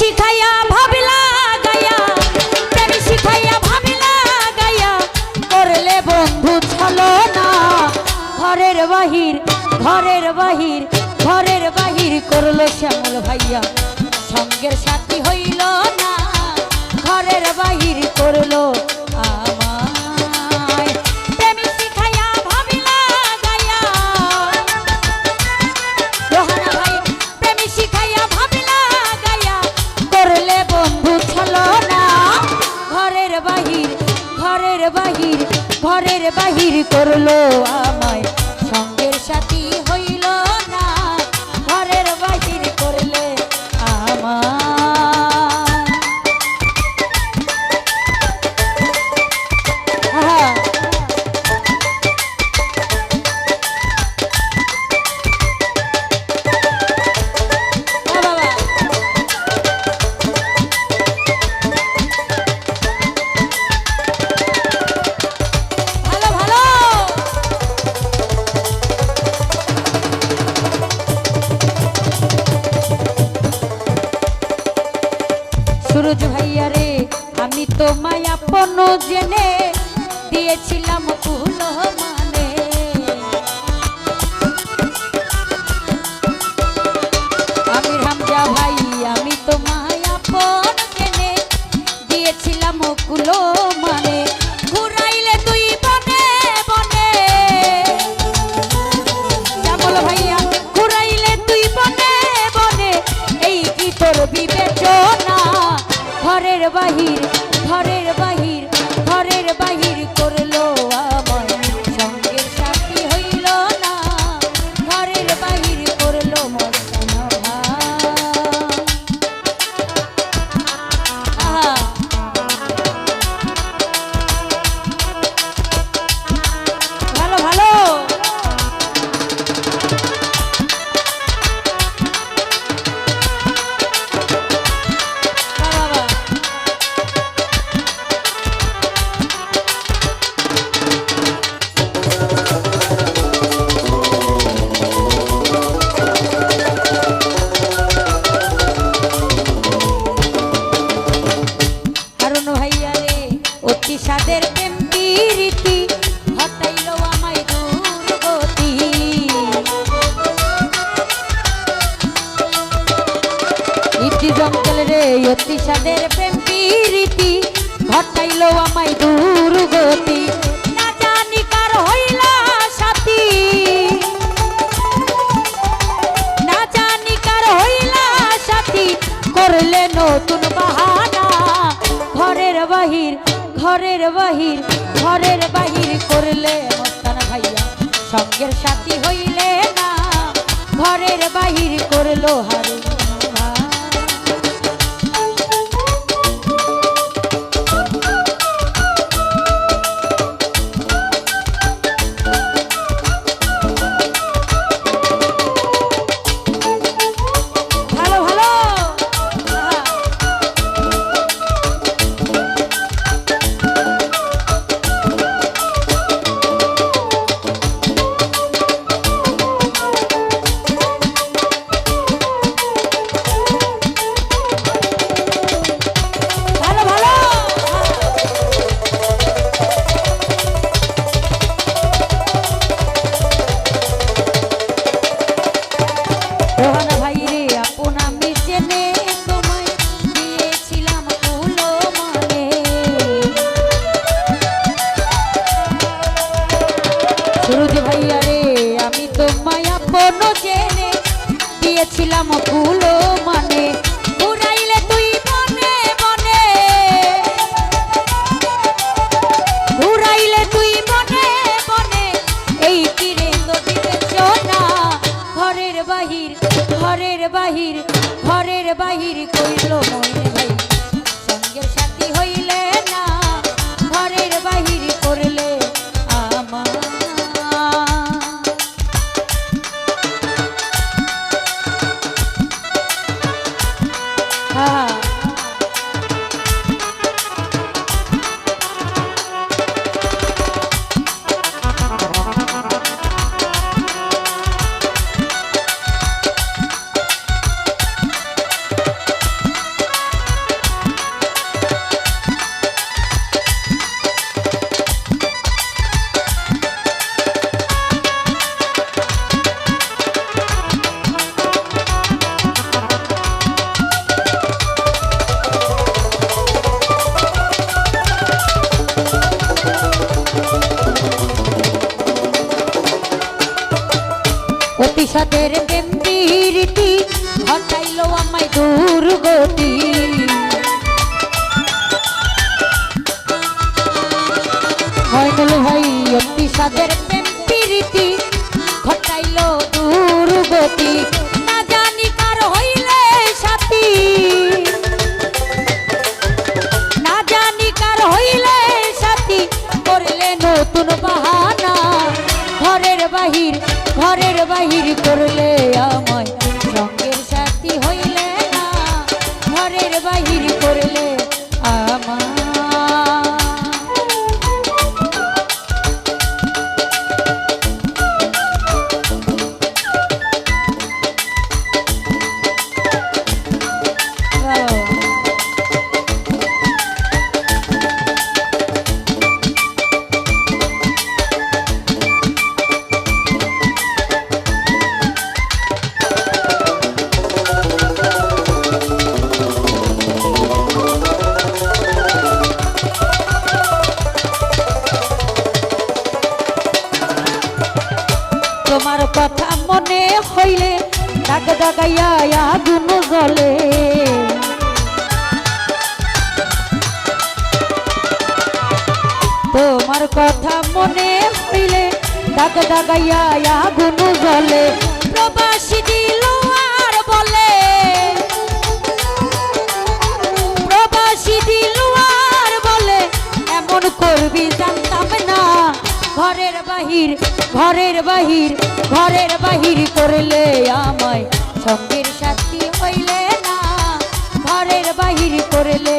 শিখাইয়া ভাবলা গায়া প্রেম শিখাইয়া ভাবলা গায়া করলে বন্ধু ছলো না। ঘরের বাহির ঘরের বাহির ঘরের বাহির করল শ্যামল ভাইয়া। সঙ্গের সাথী হইল না, ঘরের বাহির করল করল আমার পেয়েছিলাম ঘরের বাহির ঘরের বাহির করলে মস্তান ভাইয়া। সঙ্গের সাথী হইলে না, ঘরের বাহির করল হারু নাম ফুল সাদের প্রেমটি ঘটাইলো আমায় দুর্গতি। ময়নুল ভাই অতি সাদের প্রেমটি ঘটাইলো দুর্গতি। দাগ দাগাইয়া আগুন জলে তোমার কথা মনে হইলে দাগ দাগাইয়া আগুন জলে প্রবাসী দিল আর বলে, প্রবাসী দিল আর বলে, এমন করবি জানতাম না। ঘরের বাহির ঘরের বাহির ঘরের বাহির করলে আমায় সঙ্গের সাথী হইলে না। ঘরের বাহির করলে